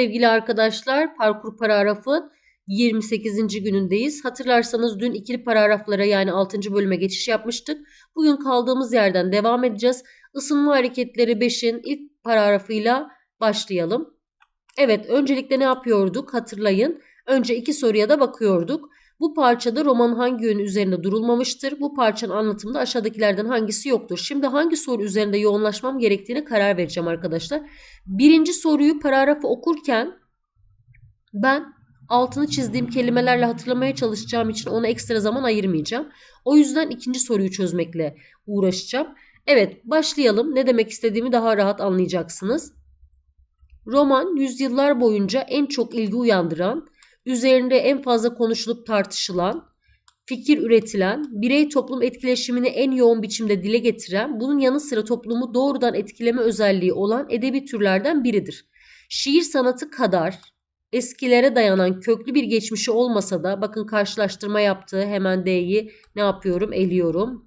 sevgili arkadaşlar. Parkur paragrafın 28. günündeyiz. Hatırlarsanız dün ikili paragraflara yani 6. bölüme geçiş yapmıştık. Bugün kaldığımız yerden devam edeceğiz. Isınma hareketleri 5'in ilk paragrafıyla başlayalım. Evet öncelikle ne yapıyorduk hatırlayın. Önce iki soruya da bakıyorduk. Bu parçada roman hangi yönü üzerinde durulmamıştır? Bu parçanın anlatımında aşağıdakilerden hangisi yoktur? Şimdi hangi soru üzerinde yoğunlaşmam gerektiğine karar vereceğim arkadaşlar. Birinci soruyu paragrafı okurken ben altını çizdiğim kelimelerle hatırlamaya çalışacağım için ona ekstra zaman ayırmayacağım. O yüzden ikinci soruyu çözmekle uğraşacağım. Evet başlayalım. Ne demek istediğimi daha rahat anlayacaksınız. Roman yüzyıllar boyunca en çok ilgi uyandıran, üzerinde en fazla konuşulup tartışılan, fikir üretilen, birey toplum etkileşimini en yoğun biçimde dile getiren, bunun yanı sıra toplumu doğrudan etkileme özelliği olan edebi türlerden biridir. Şiir sanatı kadar eskilere dayanan köklü bir geçmişi olmasa da bakın karşılaştırma yaptığı hemen D'yi ne yapıyorum eliyorum.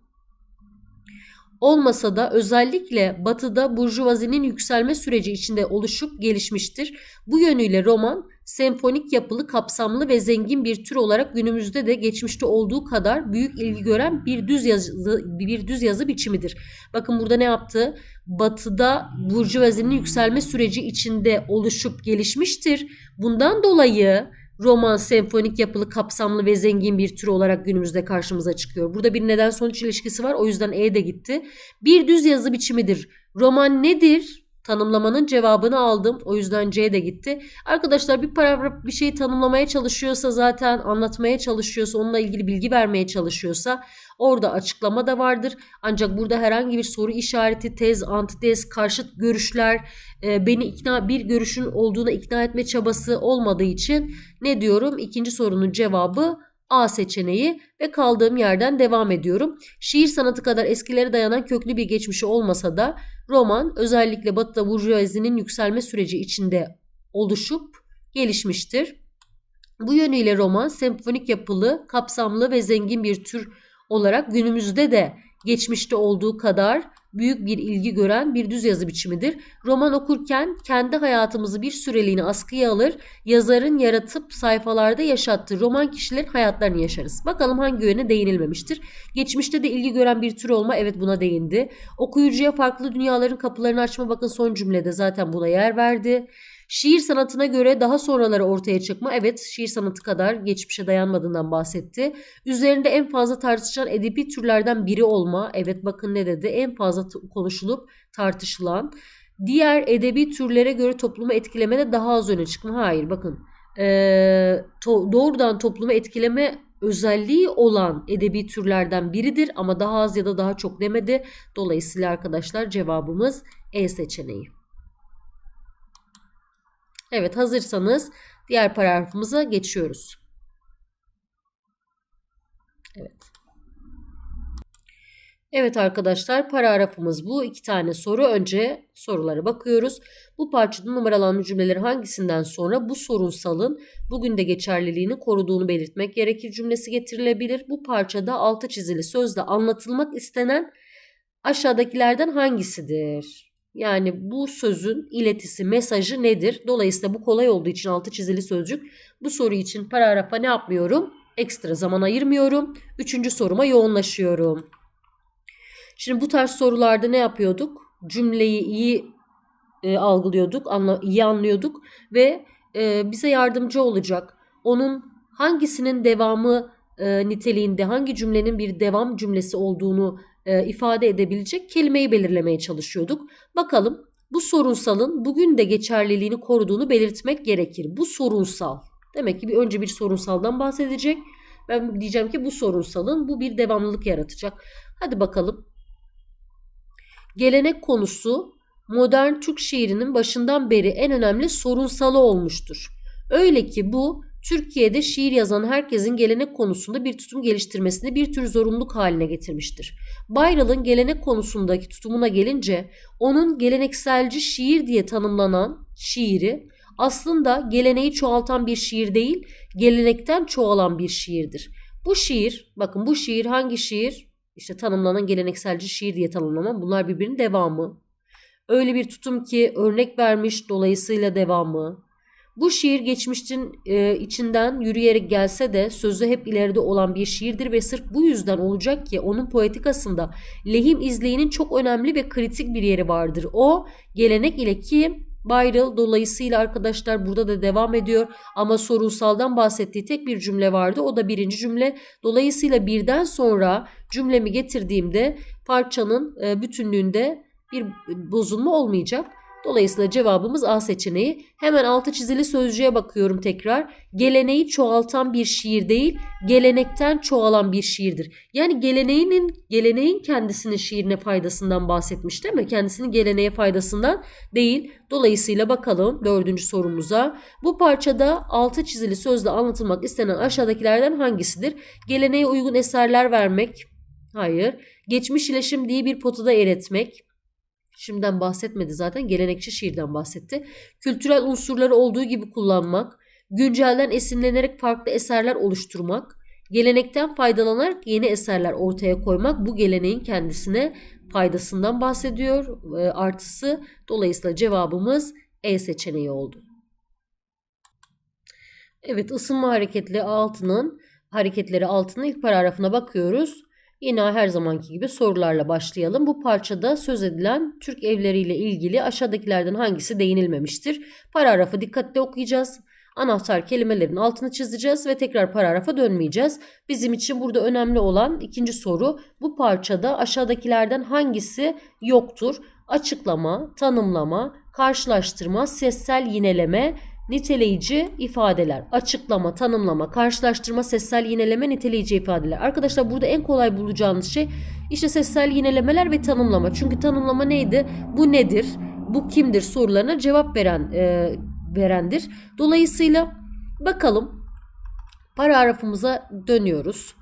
Olmasa da özellikle batıda burjuvazinin yükselme süreci içinde oluşup gelişmiştir. Bu yönüyle roman senfonik yapılı, kapsamlı ve zengin bir tür olarak günümüzde de geçmişte olduğu kadar büyük ilgi gören bir düz yazı bir düz yazı biçimidir. Bakın burada ne yaptı? Batıda burjuvazinin yükselme süreci içinde oluşup gelişmiştir. Bundan dolayı roman senfonik yapılı, kapsamlı ve zengin bir tür olarak günümüzde karşımıza çıkıyor. Burada bir neden sonuç ilişkisi var. O yüzden E de gitti. Bir düz yazı biçimidir. Roman nedir? Tanımlamanın cevabını aldım. O yüzden C de gitti. Arkadaşlar bir paragraf bir şeyi tanımlamaya çalışıyorsa zaten anlatmaya çalışıyorsa onunla ilgili bilgi vermeye çalışıyorsa orada açıklama da vardır. Ancak burada herhangi bir soru işareti, tez, antitez, karşıt görüşler e, beni ikna bir görüşün olduğuna ikna etme çabası olmadığı için ne diyorum? İkinci sorunun cevabı A seçeneği ve kaldığım yerden devam ediyorum. Şiir sanatı kadar eskilere dayanan köklü bir geçmişi olmasa da roman özellikle Batı'da burjuvazinin yükselme süreci içinde oluşup gelişmiştir. Bu yönüyle roman senfonik yapılı, kapsamlı ve zengin bir tür olarak günümüzde de geçmişte olduğu kadar büyük bir ilgi gören bir düz yazı biçimidir. Roman okurken kendi hayatımızı bir süreliğine askıya alır, yazarın yaratıp sayfalarda yaşattığı roman kişilerin hayatlarını yaşarız. Bakalım hangi yöne değinilmemiştir. Geçmişte de ilgi gören bir tür olma evet buna değindi. Okuyucuya farklı dünyaların kapılarını açma bakın son cümlede zaten buna yer verdi. Şiir sanatına göre daha sonraları ortaya çıkma evet şiir sanatı kadar geçmişe dayanmadığından bahsetti. Üzerinde en fazla tartışılan edebi türlerden biri olma evet bakın ne dedi en fazla konuşulup tartışılan. Diğer edebi türlere göre toplumu etkilemede daha az öne çıkma hayır bakın ee, to- doğrudan toplumu etkileme özelliği olan edebi türlerden biridir ama daha az ya da daha çok demedi. Dolayısıyla arkadaşlar cevabımız E seçeneği. Evet hazırsanız diğer paragrafımıza geçiyoruz. Evet. Evet arkadaşlar paragrafımız bu. iki tane soru. Önce sorulara bakıyoruz. Bu parçada numaralanmış cümleleri hangisinden sonra bu sorunsalın bugün de geçerliliğini koruduğunu belirtmek gerekir cümlesi getirilebilir. Bu parçada altı çizili sözle anlatılmak istenen aşağıdakilerden hangisidir? Yani bu sözün iletisi, mesajı nedir? Dolayısıyla bu kolay olduğu için altı çizili sözcük. Bu soru için paragrafa ne yapmıyorum? Ekstra zaman ayırmıyorum. Üçüncü soruma yoğunlaşıyorum. Şimdi bu tarz sorularda ne yapıyorduk? Cümleyi iyi e, algılıyorduk, anla, iyi anlıyorduk ve e, bize yardımcı olacak. Onun hangisinin devamı e, niteliğinde, hangi cümlenin bir devam cümlesi olduğunu e, ifade edebilecek kelimeyi belirlemeye çalışıyorduk. Bakalım bu sorunsalın bugün de geçerliliğini koruduğunu belirtmek gerekir. Bu sorunsal. Demek ki bir önce bir sorunsaldan bahsedecek. Ben diyeceğim ki bu sorunsalın bu bir devamlılık yaratacak. Hadi bakalım. Gelenek konusu modern Türk şiirinin başından beri en önemli sorunsalı olmuştur. Öyle ki bu Türkiye'de şiir yazan herkesin gelenek konusunda bir tutum geliştirmesini bir tür zorunluluk haline getirmiştir. Bayral'ın gelenek konusundaki tutumuna gelince onun gelenekselci şiir diye tanımlanan şiiri aslında geleneği çoğaltan bir şiir değil, gelenekten çoğalan bir şiirdir. Bu şiir, bakın bu şiir hangi şiir? İşte tanımlanan gelenekselci şiir diye tanımlanan bunlar birbirinin devamı. Öyle bir tutum ki örnek vermiş dolayısıyla devamı. Bu şiir geçmişin e, içinden yürüyerek gelse de sözü hep ileride olan bir şiirdir ve sırf bu yüzden olacak ki onun poetikasında lehim izleyinin çok önemli ve kritik bir yeri vardır. O gelenek ile ki Bayrıl dolayısıyla arkadaşlar burada da devam ediyor ama sorunsaldan bahsettiği tek bir cümle vardı. O da birinci cümle. Dolayısıyla birden sonra cümlemi getirdiğimde parçanın e, bütünlüğünde bir bozulma olmayacak. Dolayısıyla cevabımız A seçeneği. Hemen altı çizili sözcüğe bakıyorum tekrar. Geleneği çoğaltan bir şiir değil, gelenekten çoğalan bir şiirdir. Yani geleneğinin geleneğin kendisinin şiirine faydasından bahsetmiş değil mi? Kendisinin geleneğe faydasından değil. Dolayısıyla bakalım dördüncü sorumuza. Bu parçada altı çizili sözle anlatılmak istenen aşağıdakilerden hangisidir? Geleneğe uygun eserler vermek. Hayır. Geçmiş ile şimdiyi bir potada eritmek. Şimdiden bahsetmedi zaten gelenekçi şiirden bahsetti. Kültürel unsurları olduğu gibi kullanmak, güncelden esinlenerek farklı eserler oluşturmak, gelenekten faydalanarak yeni eserler ortaya koymak bu geleneğin kendisine faydasından bahsediyor. E, artısı dolayısıyla cevabımız E seçeneği oldu. Evet ısınma hareketli altının hareketleri altının ilk paragrafına bakıyoruz. Yine her zamanki gibi sorularla başlayalım. Bu parçada söz edilen Türk evleriyle ilgili aşağıdakilerden hangisi değinilmemiştir? Paragrafı dikkatle okuyacağız. Anahtar kelimelerin altını çizeceğiz ve tekrar paragrafa dönmeyeceğiz. Bizim için burada önemli olan ikinci soru bu parçada aşağıdakilerden hangisi yoktur? Açıklama, tanımlama, karşılaştırma, sessel yineleme, niteleyici ifadeler. Açıklama, tanımlama, karşılaştırma, sessel yineleme, niteleyici ifadeler. Arkadaşlar burada en kolay bulacağınız şey işte sessel yinelemeler ve tanımlama. Çünkü tanımlama neydi? Bu nedir? Bu kimdir sorularına cevap veren e, verendir. Dolayısıyla bakalım paragrafımıza dönüyoruz.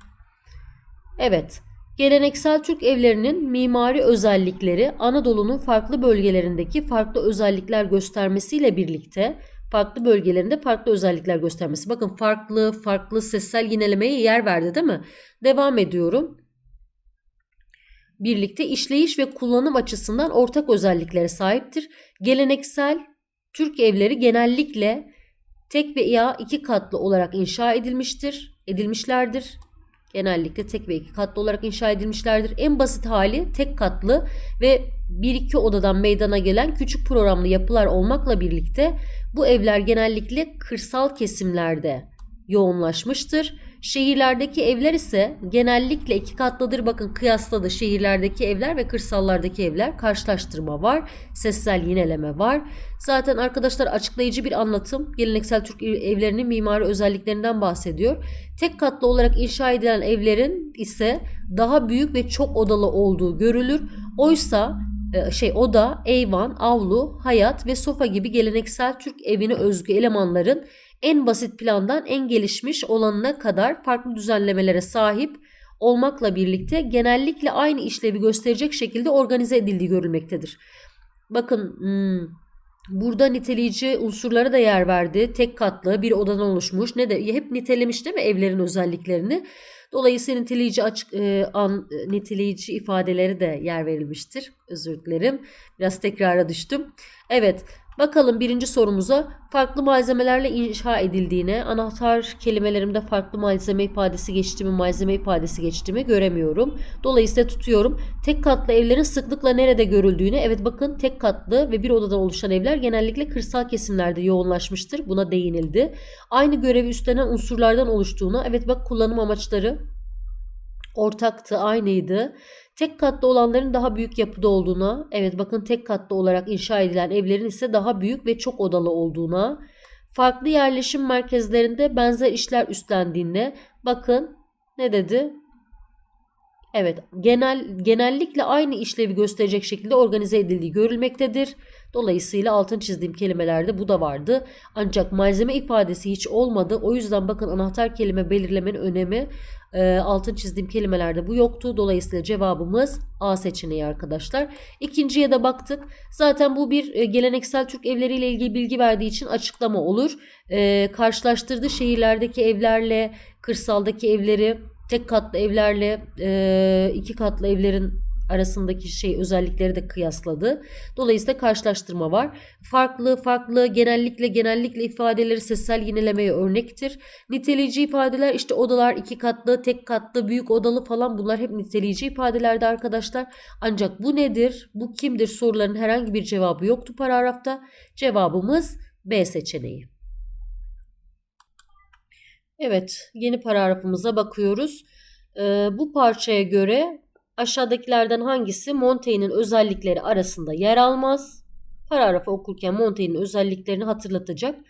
Evet. Geleneksel Türk evlerinin mimari özellikleri Anadolu'nun farklı bölgelerindeki farklı özellikler göstermesiyle birlikte farklı bölgelerinde farklı özellikler göstermesi. Bakın farklı, farklı sessel yinelemeye yer verdi değil mi? Devam ediyorum. Birlikte işleyiş ve kullanım açısından ortak özelliklere sahiptir. Geleneksel Türk evleri genellikle tek veya iki katlı olarak inşa edilmiştir, edilmişlerdir. Genellikle tek ve iki katlı olarak inşa edilmişlerdir. En basit hali tek katlı ve bir iki odadan meydana gelen küçük programlı yapılar olmakla birlikte bu evler genellikle kırsal kesimlerde yoğunlaşmıştır. Şehirlerdeki evler ise genellikle iki katlıdır. Bakın kıyasladı şehirlerdeki evler ve kırsallardaki evler karşılaştırma var. Sessel yineleme var. Zaten arkadaşlar açıklayıcı bir anlatım. Geleneksel Türk evlerinin mimari özelliklerinden bahsediyor. Tek katlı olarak inşa edilen evlerin ise daha büyük ve çok odalı olduğu görülür. Oysa e, şey oda, eyvan, avlu, hayat ve sofa gibi geleneksel Türk evine özgü elemanların en basit plandan en gelişmiş olanına kadar farklı düzenlemelere sahip olmakla birlikte genellikle aynı işlevi gösterecek şekilde organize edildiği görülmektedir. Bakın hmm, burada niteleyici unsurlara da yer verdi. Tek katlı bir odadan oluşmuş. Ne de hep nitelemiş değil mi evlerin özelliklerini? Dolayısıyla niteleyici açık e, an niteleyici ifadeleri de yer verilmiştir. Özür dilerim. Biraz tekrara düştüm. Evet, Bakalım birinci sorumuza farklı malzemelerle inşa edildiğine, anahtar kelimelerimde farklı malzeme ifadesi geçti mi, malzeme ifadesi geçti mi göremiyorum. Dolayısıyla tutuyorum. Tek katlı evlerin sıklıkla nerede görüldüğüne, evet bakın tek katlı ve bir odadan oluşan evler genellikle kırsal kesimlerde yoğunlaşmıştır. Buna değinildi. Aynı görevi üstlenen unsurlardan oluştuğuna, evet bak kullanım amaçları ortaktı, aynıydı. Tek katlı olanların daha büyük yapıda olduğuna, evet bakın tek katlı olarak inşa edilen evlerin ise daha büyük ve çok odalı olduğuna, farklı yerleşim merkezlerinde benzer işler üstlendiğinde bakın ne dedi? Evet, genel genellikle aynı işlevi gösterecek şekilde organize edildiği görülmektedir. Dolayısıyla altın çizdiğim kelimelerde bu da vardı. Ancak malzeme ifadesi hiç olmadı. O yüzden bakın anahtar kelime belirlemenin önemi e, altın çizdiğim kelimelerde bu yoktu. Dolayısıyla cevabımız A seçeneği arkadaşlar. İkinciye de baktık. Zaten bu bir e, geleneksel Türk evleriyle ilgili bilgi verdiği için açıklama olur. E, karşılaştırdı şehirlerdeki evlerle kırsaldaki evleri tek katlı evlerle e, iki katlı evlerin arasındaki şey özellikleri de kıyasladı. Dolayısıyla karşılaştırma var. Farklı farklı genellikle genellikle ifadeleri sessel yinelemeye örnektir. Niteleyici ifadeler işte odalar iki katlı, tek katlı, büyük odalı falan bunlar hep niteleyici ifadelerde arkadaşlar. Ancak bu nedir? Bu kimdir? Soruların herhangi bir cevabı yoktu paragrafta. Cevabımız B seçeneği. Evet, yeni paragrafımıza bakıyoruz. Ee, bu parçaya göre aşağıdakilerden hangisi Montaigne'in özellikleri arasında yer almaz? Paragrafı okurken Montaigne'in özelliklerini hatırlatacak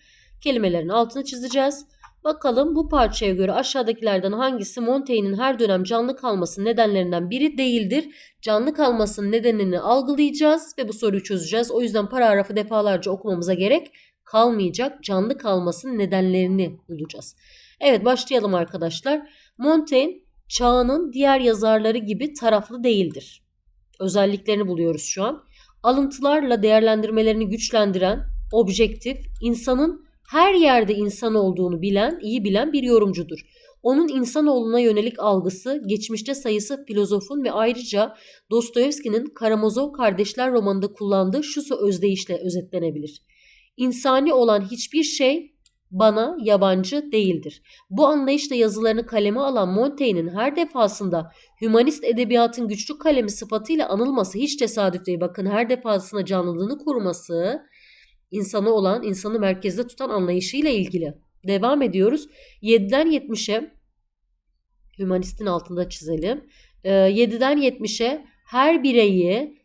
kelimelerin altını çizeceğiz. Bakalım bu parçaya göre aşağıdakilerden hangisi Montaigne'in her dönem canlı kalması nedenlerinden biri değildir? Canlı kalmasının nedenini algılayacağız ve bu soruyu çözeceğiz. O yüzden paragrafı defalarca okumamıza gerek kalmayacak. Canlı kalmasının nedenlerini bulacağız. Evet başlayalım arkadaşlar. Montaigne çağının diğer yazarları gibi taraflı değildir. Özelliklerini buluyoruz şu an. Alıntılarla değerlendirmelerini güçlendiren, objektif, insanın her yerde insan olduğunu bilen, iyi bilen bir yorumcudur. Onun insanoğluna yönelik algısı geçmişte sayısı filozofun ve ayrıca Dostoyevski'nin Karamazov Kardeşler romanında kullandığı şu özdeyişle özetlenebilir. İnsani olan hiçbir şey bana yabancı değildir. Bu anlayışla yazılarını kaleme alan Montaigne'in her defasında hümanist edebiyatın güçlü kalemi sıfatıyla anılması hiç tesadüf değil. Bakın her defasında canlılığını koruması insana olan, insanı merkezde tutan anlayışıyla ilgili. Devam ediyoruz. 7'den 70'e hümanistin altında çizelim. 7'den 70'e her bireyi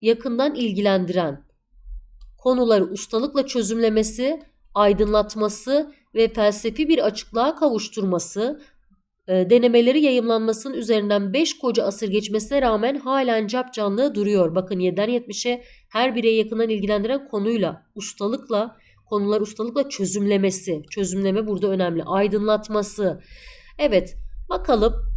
yakından ilgilendiren konuları ustalıkla çözümlemesi aydınlatması ve felsefi bir açıklığa kavuşturması, e, denemeleri yayımlanmasının üzerinden 5 koca asır geçmesine rağmen halen cap canlı duruyor. Bakın 7'den 70'e her bireye yakından ilgilendiren konuyla, ustalıkla, konular ustalıkla çözümlemesi. Çözümleme burada önemli. Aydınlatması. Evet bakalım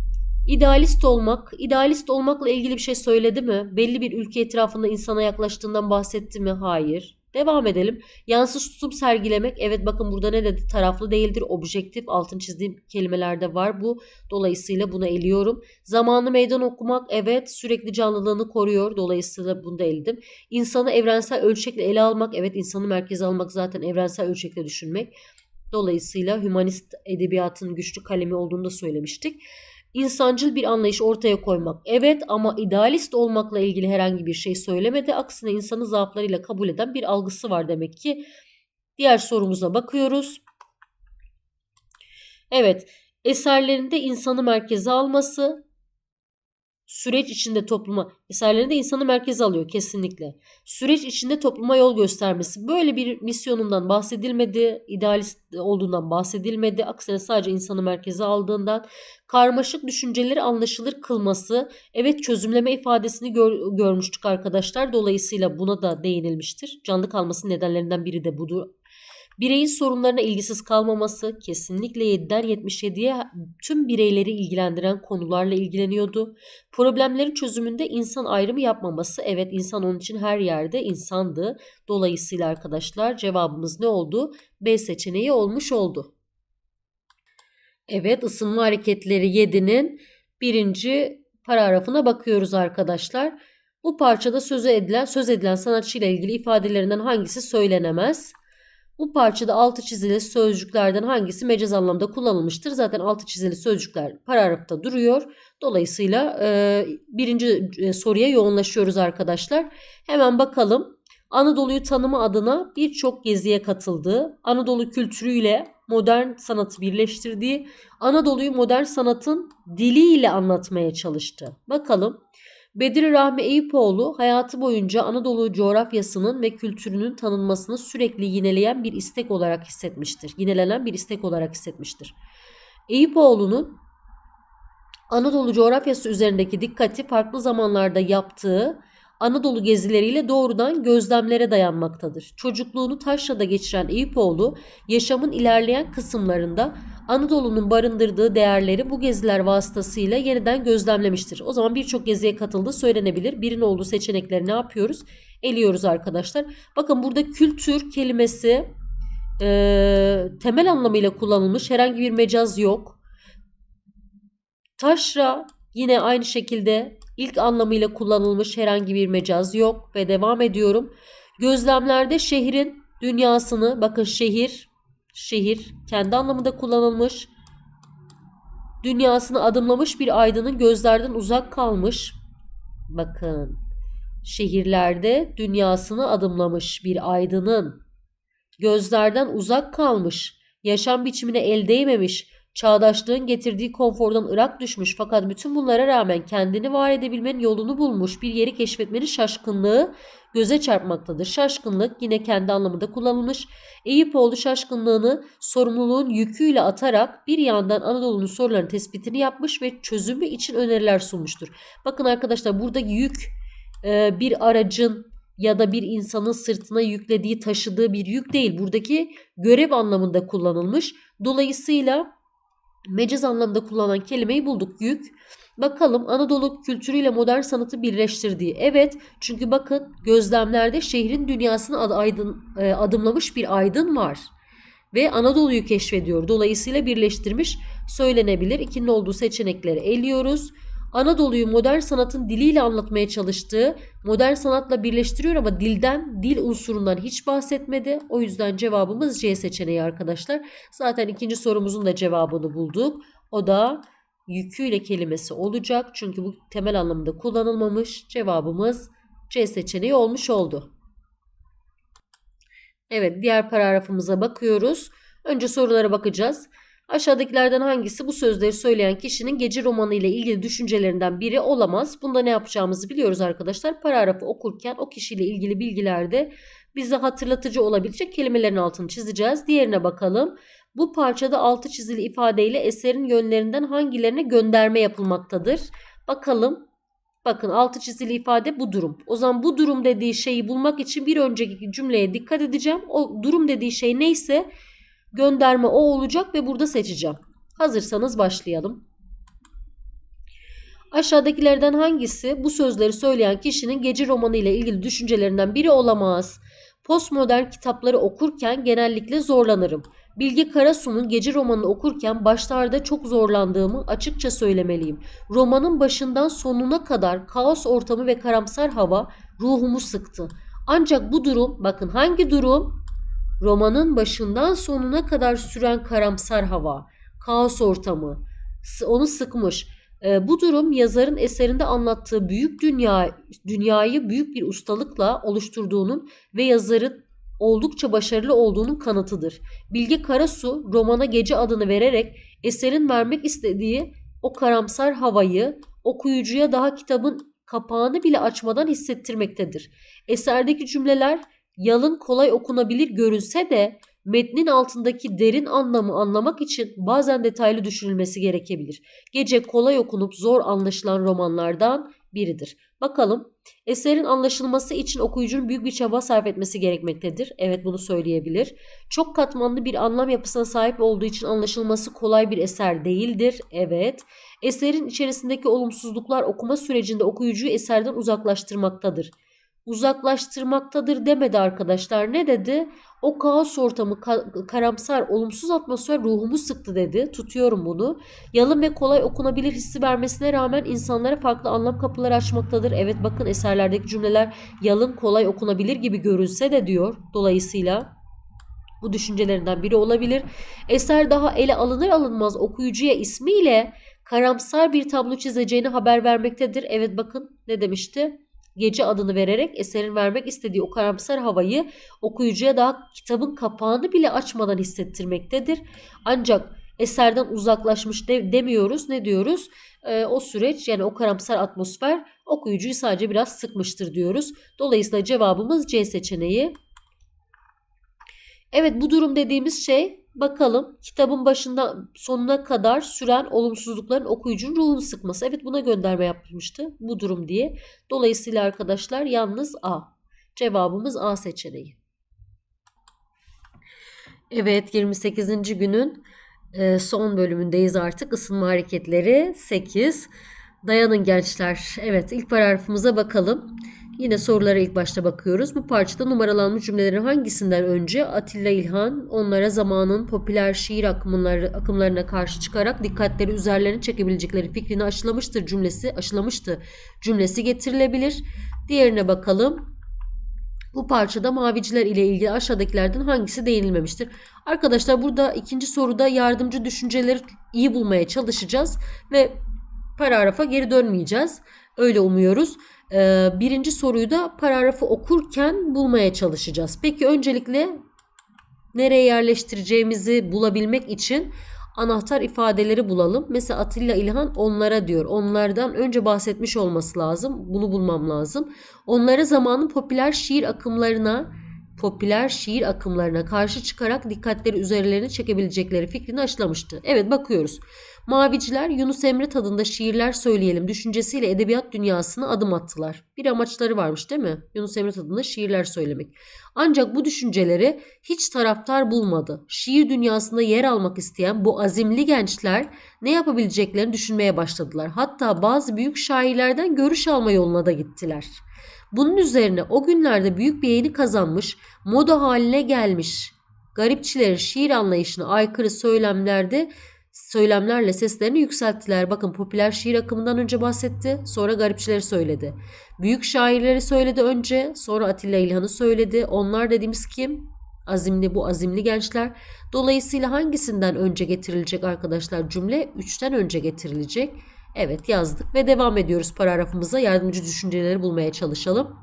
İdealist olmak, idealist olmakla ilgili bir şey söyledi mi? Belli bir ülke etrafında insana yaklaştığından bahsetti mi? Hayır. Devam edelim. Yansız tutum sergilemek. Evet bakın burada ne dedi? Taraflı değildir. Objektif. Altın çizdiğim kelimelerde var bu. Dolayısıyla bunu eliyorum. Zamanı meydan okumak. Evet sürekli canlılığını koruyor. Dolayısıyla bunu da eldim. İnsanı evrensel ölçekle ele almak. Evet insanı merkeze almak zaten evrensel ölçekle düşünmek. Dolayısıyla hümanist edebiyatın güçlü kalemi olduğunu da söylemiştik insancıl bir anlayış ortaya koymak. Evet ama idealist olmakla ilgili herhangi bir şey söylemedi. Aksine insanı zaaflarıyla kabul eden bir algısı var demek ki. Diğer sorumuza bakıyoruz. Evet, eserlerinde insanı merkeze alması, süreç içinde topluma eserlerinde insanı merkeze alıyor kesinlikle. Süreç içinde topluma yol göstermesi. Böyle bir misyonundan bahsedilmedi, idealist olduğundan bahsedilmedi. Aksine sadece insanı merkeze aldığından karmaşık düşünceleri anlaşılır kılması. Evet çözümleme ifadesini gör, görmüştük arkadaşlar. Dolayısıyla buna da değinilmiştir. Canlı kalmasının nedenlerinden biri de budur. Bireyin sorunlarına ilgisiz kalmaması kesinlikle 7'den 77'ye tüm bireyleri ilgilendiren konularla ilgileniyordu. Problemlerin çözümünde insan ayrımı yapmaması evet insan onun için her yerde insandı. Dolayısıyla arkadaşlar cevabımız ne oldu? B seçeneği olmuş oldu. Evet ısınma hareketleri 7'nin birinci paragrafına bakıyoruz arkadaşlar. Bu parçada sözü edilen, söz edilen sanatçıyla ilgili ifadelerinden hangisi söylenemez? Bu parçada altı çizili sözcüklerden hangisi mecaz anlamda kullanılmıştır? Zaten altı çizili sözcükler paragrafta duruyor. Dolayısıyla e, birinci e, soruya yoğunlaşıyoruz arkadaşlar. Hemen bakalım. Anadolu'yu tanıma adına birçok geziye katıldığı, Anadolu kültürüyle modern sanatı birleştirdiği, Anadolu'yu modern sanatın diliyle anlatmaya çalıştı. Bakalım Bedri Rahmi Eyüpoğlu hayatı boyunca Anadolu coğrafyasının ve kültürünün tanınmasını sürekli yineleyen bir istek olarak hissetmiştir. Yinelenen bir istek olarak hissetmiştir. Eyüpoğlu'nun Anadolu coğrafyası üzerindeki dikkati farklı zamanlarda yaptığı Anadolu gezileriyle doğrudan gözlemlere dayanmaktadır. Çocukluğunu Taşra'da geçiren Eyüpoğlu, yaşamın ilerleyen kısımlarında Anadolu'nun barındırdığı değerleri bu geziler vasıtasıyla yeniden gözlemlemiştir. O zaman birçok geziye katıldığı söylenebilir. Birinin olduğu seçenekleri ne yapıyoruz? Eliyoruz arkadaşlar. Bakın burada kültür kelimesi e, temel anlamıyla kullanılmış. Herhangi bir mecaz yok. Taşra yine aynı şekilde İlk anlamıyla kullanılmış herhangi bir mecaz yok ve devam ediyorum. Gözlemlerde şehrin dünyasını bakın şehir şehir kendi anlamında kullanılmış. Dünyasını adımlamış bir aydının gözlerden uzak kalmış. Bakın şehirlerde dünyasını adımlamış bir aydının gözlerden uzak kalmış, yaşam biçimine el değmemiş, çağdaşlığın getirdiği konfordan ırak düşmüş fakat bütün bunlara rağmen kendini var edebilmenin yolunu bulmuş bir yeri keşfetmenin şaşkınlığı göze çarpmaktadır. Şaşkınlık yine kendi anlamında kullanılmış. Eyüpoğlu şaşkınlığını sorumluluğun yüküyle atarak bir yandan Anadolu'nun sorularının tespitini yapmış ve çözümü için öneriler sunmuştur. Bakın arkadaşlar buradaki yük e, bir aracın ya da bir insanın sırtına yüklediği taşıdığı bir yük değil. Buradaki görev anlamında kullanılmış. Dolayısıyla mecaz anlamında kullanılan kelimeyi bulduk yük. Bakalım Anadolu kültürüyle modern sanatı birleştirdiği. Evet çünkü bakın gözlemlerde şehrin dünyasını aydın, e, adımlamış bir aydın var. Ve Anadolu'yu keşfediyor. Dolayısıyla birleştirmiş söylenebilir. İkinin olduğu seçenekleri eliyoruz. Anadolu'yu modern sanatın diliyle anlatmaya çalıştığı modern sanatla birleştiriyor ama dilden, dil unsurundan hiç bahsetmedi. O yüzden cevabımız C seçeneği arkadaşlar. Zaten ikinci sorumuzun da cevabını bulduk. O da yüküyle kelimesi olacak. Çünkü bu temel anlamında kullanılmamış. Cevabımız C seçeneği olmuş oldu. Evet diğer paragrafımıza bakıyoruz. Önce sorulara bakacağız. Aşağıdakilerden hangisi bu sözleri söyleyen kişinin gece romanı ile ilgili düşüncelerinden biri olamaz? Bunda ne yapacağımızı biliyoruz arkadaşlar. Paragrafı okurken o kişiyle ilgili bilgilerde bize hatırlatıcı olabilecek kelimelerin altını çizeceğiz. Diğerine bakalım. Bu parçada altı çizili ifadeyle eserin yönlerinden hangilerine gönderme yapılmaktadır? Bakalım. Bakın altı çizili ifade bu durum. O zaman bu durum dediği şeyi bulmak için bir önceki cümleye dikkat edeceğim. O durum dediği şey neyse gönderme o olacak ve burada seçeceğim. Hazırsanız başlayalım. Aşağıdakilerden hangisi bu sözleri söyleyen kişinin gece romanı ile ilgili düşüncelerinden biri olamaz? Postmodern kitapları okurken genellikle zorlanırım. Bilge Karasu'nun gece romanını okurken başlarda çok zorlandığımı açıkça söylemeliyim. Romanın başından sonuna kadar kaos ortamı ve karamsar hava ruhumu sıktı. Ancak bu durum, bakın hangi durum? Romanın başından sonuna kadar süren karamsar hava, kaos ortamı onu sıkmış. E, bu durum yazarın eserinde anlattığı büyük dünya dünyayı büyük bir ustalıkla oluşturduğunun ve yazarın oldukça başarılı olduğunun kanıtıdır. Bilge Karasu romana Gece adını vererek eserin vermek istediği o karamsar havayı okuyucuya daha kitabın kapağını bile açmadan hissettirmektedir. Eserdeki cümleler yalın kolay okunabilir görünse de metnin altındaki derin anlamı anlamak için bazen detaylı düşünülmesi gerekebilir. Gece kolay okunup zor anlaşılan romanlardan biridir. Bakalım eserin anlaşılması için okuyucunun büyük bir çaba sarf etmesi gerekmektedir. Evet bunu söyleyebilir. Çok katmanlı bir anlam yapısına sahip olduğu için anlaşılması kolay bir eser değildir. Evet. Eserin içerisindeki olumsuzluklar okuma sürecinde okuyucuyu eserden uzaklaştırmaktadır uzaklaştırmaktadır demedi arkadaşlar. Ne dedi? O kaos ortamı, ka- karamsar, olumsuz atmosfer ruhumu sıktı dedi. Tutuyorum bunu. Yalın ve kolay okunabilir hissi vermesine rağmen insanlara farklı anlam kapıları açmaktadır. Evet bakın eserlerdeki cümleler yalın, kolay okunabilir gibi görünse de diyor. Dolayısıyla bu düşüncelerinden biri olabilir. Eser daha ele alınır alınmaz okuyucuya ismiyle karamsar bir tablo çizeceğini haber vermektedir. Evet bakın ne demişti? Gece adını vererek eserin vermek istediği o karamsar havayı okuyucuya daha kitabın kapağını bile açmadan hissettirmektedir. Ancak eserden uzaklaşmış de, demiyoruz. Ne diyoruz? Ee, o süreç yani o karamsar atmosfer okuyucuyu sadece biraz sıkmıştır diyoruz. Dolayısıyla cevabımız C seçeneği. Evet bu durum dediğimiz şey Bakalım kitabın başında sonuna kadar süren olumsuzlukların okuyucunun ruhunu sıkması. Evet buna gönderme yapmıştı bu durum diye. Dolayısıyla arkadaşlar yalnız A. Cevabımız A seçeneği. Evet 28. günün e, son bölümündeyiz artık. Isınma hareketleri 8. Dayanın gençler. Evet ilk paragrafımıza bakalım. Yine sorulara ilk başta bakıyoruz. Bu parçada numaralanmış cümlelerin hangisinden önce Atilla İlhan onlara zamanın popüler şiir akımları, akımlarına karşı çıkarak dikkatleri üzerlerine çekebilecekleri fikrini aşılamıştır cümlesi, aşılamıştı cümlesi getirilebilir. Diğerine bakalım. Bu parçada maviciler ile ilgili aşağıdakilerden hangisi değinilmemiştir? Arkadaşlar burada ikinci soruda yardımcı düşünceleri iyi bulmaya çalışacağız ve paragrafa geri dönmeyeceğiz. Öyle umuyoruz. Ee, birinci soruyu da paragrafı okurken bulmaya çalışacağız. Peki öncelikle nereye yerleştireceğimizi bulabilmek için anahtar ifadeleri bulalım. Mesela Atilla İlhan onlara diyor. Onlardan önce bahsetmiş olması lazım. Bunu bulmam lazım. Onlara zamanın popüler şiir akımlarına popüler şiir akımlarına karşı çıkarak dikkatleri üzerlerine çekebilecekleri fikrini aşılamıştı. Evet bakıyoruz. Maviciler Yunus Emre tadında şiirler söyleyelim düşüncesiyle edebiyat dünyasına adım attılar. Bir amaçları varmış değil mi? Yunus Emre tadında şiirler söylemek. Ancak bu düşünceleri hiç taraftar bulmadı. Şiir dünyasında yer almak isteyen bu azimli gençler ne yapabileceklerini düşünmeye başladılar. Hatta bazı büyük şairlerden görüş alma yoluna da gittiler. Bunun üzerine o günlerde büyük bir beğeni kazanmış, moda haline gelmiş garipçilerin şiir anlayışına aykırı söylemlerde söylemlerle seslerini yükselttiler. Bakın popüler şiir akımından önce bahsetti, sonra garipçileri söyledi. Büyük şairleri söyledi önce, sonra Atilla İlhan'ı söyledi. Onlar dediğimiz kim? Azimli bu azimli gençler. Dolayısıyla hangisinden önce getirilecek arkadaşlar cümle? Üçten önce getirilecek. Evet yazdık ve devam ediyoruz paragrafımıza. Yardımcı düşünceleri bulmaya çalışalım.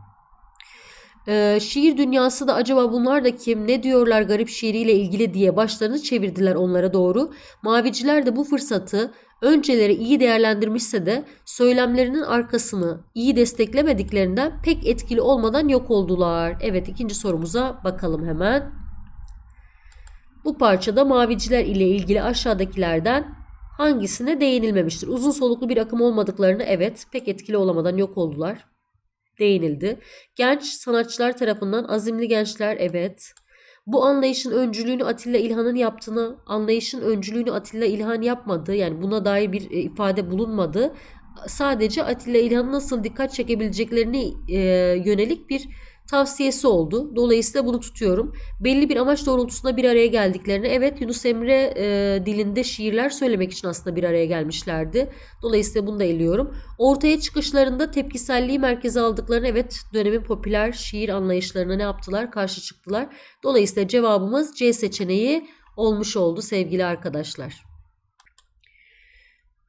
Ee, şiir dünyası da acaba bunlar da kim ne diyorlar garip şiiriyle ilgili diye başlarını çevirdiler onlara doğru. Maviciler de bu fırsatı önceleri iyi değerlendirmişse de söylemlerinin arkasını iyi desteklemediklerinden pek etkili olmadan yok oldular. Evet ikinci sorumuza bakalım hemen. Bu parçada maviciler ile ilgili aşağıdakilerden hangisine değinilmemiştir? Uzun soluklu bir akım olmadıklarını evet pek etkili olamadan yok oldular değinildi. Genç sanatçılar tarafından azimli gençler evet. Bu anlayışın öncülüğünü Atilla İlhan'ın yaptığını, anlayışın öncülüğünü Atilla İlhan yapmadı. Yani buna dair bir e, ifade bulunmadı. Sadece Atilla İlhan'ın nasıl dikkat çekebileceklerini e, yönelik bir tavsiyesi oldu. Dolayısıyla bunu tutuyorum. Belli bir amaç doğrultusunda bir araya geldiklerini evet Yunus Emre e, dilinde şiirler söylemek için aslında bir araya gelmişlerdi. Dolayısıyla bunu da eliyorum. Ortaya çıkışlarında tepkiselliği merkeze aldıklarını evet dönemin popüler şiir anlayışlarına ne yaptılar? Karşı çıktılar. Dolayısıyla cevabımız C seçeneği olmuş oldu sevgili arkadaşlar.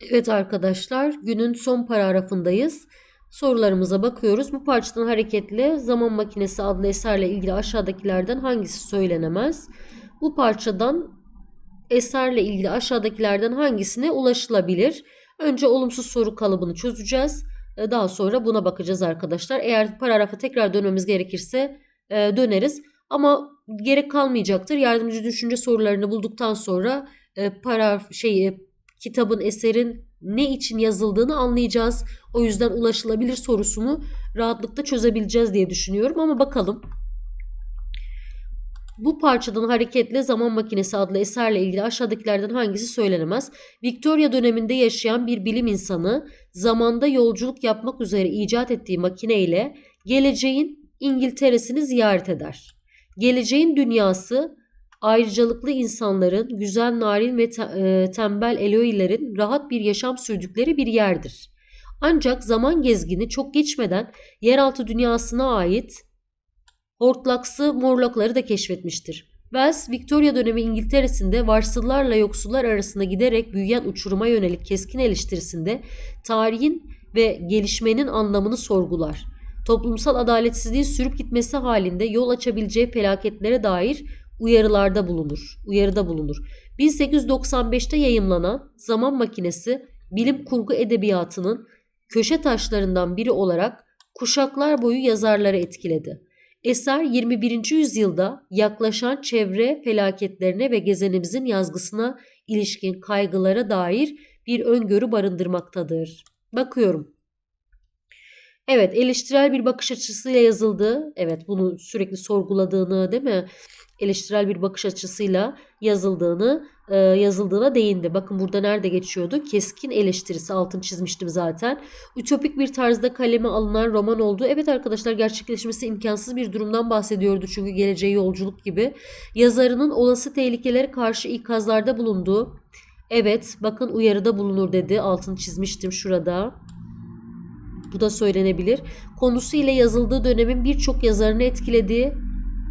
Evet arkadaşlar günün son paragrafındayız. Sorularımıza bakıyoruz. Bu parçadan hareketle Zaman Makinesi adlı eserle ilgili aşağıdakilerden hangisi söylenemez? Bu parçadan eserle ilgili aşağıdakilerden hangisine ulaşılabilir? Önce olumsuz soru kalıbını çözeceğiz. E, daha sonra buna bakacağız arkadaşlar. Eğer paragrafa tekrar dönmemiz gerekirse e, döneriz. Ama gerek kalmayacaktır. Yardımcı düşünce sorularını bulduktan sonra e, paragraf şey kitabın eserin ne için yazıldığını anlayacağız. O yüzden ulaşılabilir sorusunu rahatlıkla çözebileceğiz diye düşünüyorum ama bakalım. Bu parçadan hareketle Zaman Makinesi adlı eserle ilgili aşağıdakilerden hangisi söylenemez? Victoria döneminde yaşayan bir bilim insanı zamanda yolculuk yapmak üzere icat ettiği makine ile geleceğin İngiltere'sini ziyaret eder. Geleceğin dünyası ayrıcalıklı insanların, güzel narin ve te- e, tembel Eloilerin rahat bir yaşam sürdükleri bir yerdir. Ancak zaman gezgini çok geçmeden yeraltı dünyasına ait hortlaksı morlokları da keşfetmiştir. Wells, Victoria dönemi İngiltere'sinde varsıllarla yoksullar arasında giderek büyüyen uçuruma yönelik keskin eleştirisinde tarihin ve gelişmenin anlamını sorgular. Toplumsal adaletsizliğin sürüp gitmesi halinde yol açabileceği felaketlere dair uyarılarda bulunur. Uyarıda bulunur. 1895'te yayımlanan Zaman Makinesi bilim kurgu edebiyatının köşe taşlarından biri olarak kuşaklar boyu yazarları etkiledi. Eser 21. yüzyılda yaklaşan çevre felaketlerine ve gezenimizin yazgısına ilişkin kaygılara dair bir öngörü barındırmaktadır. Bakıyorum. Evet, eleştirel bir bakış açısıyla yazıldığı, evet bunu sürekli sorguladığını değil mi? Eleştirel bir bakış açısıyla yazıldığını, e, yazıldığına değindi. Bakın burada nerede geçiyordu? Keskin eleştirisi altını çizmiştim zaten. Ütopik bir tarzda kaleme alınan roman oldu. Evet arkadaşlar gerçekleşmesi imkansız bir durumdan bahsediyordu çünkü geleceğe yolculuk gibi. Yazarının olası tehlikelere karşı ikazlarda bulunduğu, evet bakın uyarıda bulunur dedi. Altını çizmiştim şurada. Bu da söylenebilir. Konusu ile yazıldığı dönemin birçok yazarını etkilediği,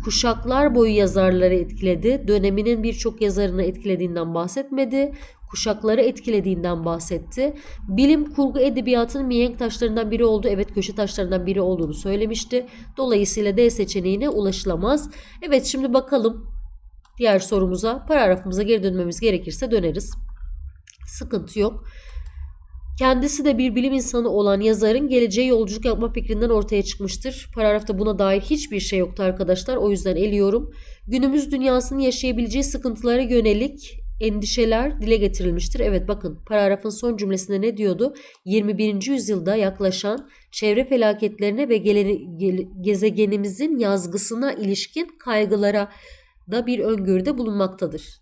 kuşaklar boyu yazarları etkiledi. Döneminin birçok yazarını etkilediğinden bahsetmedi. Kuşakları etkilediğinden bahsetti. Bilim kurgu edebiyatının mihenk taşlarından biri oldu. Evet köşe taşlarından biri olduğunu söylemişti. Dolayısıyla D seçeneğine ulaşılamaz. Evet şimdi bakalım diğer sorumuza. Paragrafımıza geri dönmemiz gerekirse döneriz. Sıkıntı yok. Kendisi de bir bilim insanı olan yazarın geleceğe yolculuk yapma fikrinden ortaya çıkmıştır. Paragrafta buna dair hiçbir şey yoktu arkadaşlar. O yüzden eliyorum. Günümüz dünyasının yaşayabileceği sıkıntılara yönelik endişeler dile getirilmiştir. Evet bakın paragrafın son cümlesinde ne diyordu? 21. yüzyılda yaklaşan çevre felaketlerine ve gezegenimizin yazgısına ilişkin kaygılara da bir öngörüde bulunmaktadır.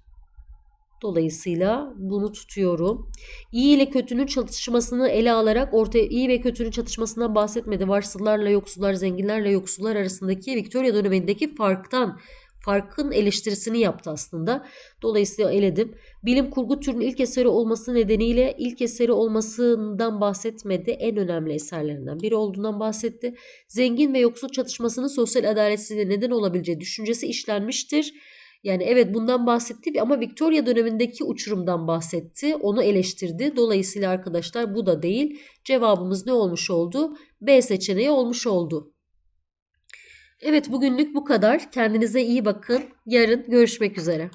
Dolayısıyla bunu tutuyorum. İyi ile kötünün çatışmasını ele alarak ortaya iyi ve kötünün çatışmasından bahsetmedi. Varsıllarla yoksullar, zenginlerle yoksullar arasındaki Victoria dönemindeki farktan farkın eleştirisini yaptı aslında. Dolayısıyla eledim. Bilim kurgu türünün ilk eseri olması nedeniyle ilk eseri olmasından bahsetmedi. En önemli eserlerinden biri olduğundan bahsetti. Zengin ve yoksul çatışmasının sosyal adaletsizliğe neden olabileceği düşüncesi işlenmiştir. Yani evet bundan bahsetti ama Victoria dönemindeki uçurumdan bahsetti. Onu eleştirdi. Dolayısıyla arkadaşlar bu da değil. Cevabımız ne olmuş oldu? B seçeneği olmuş oldu. Evet bugünlük bu kadar. Kendinize iyi bakın. Yarın görüşmek üzere.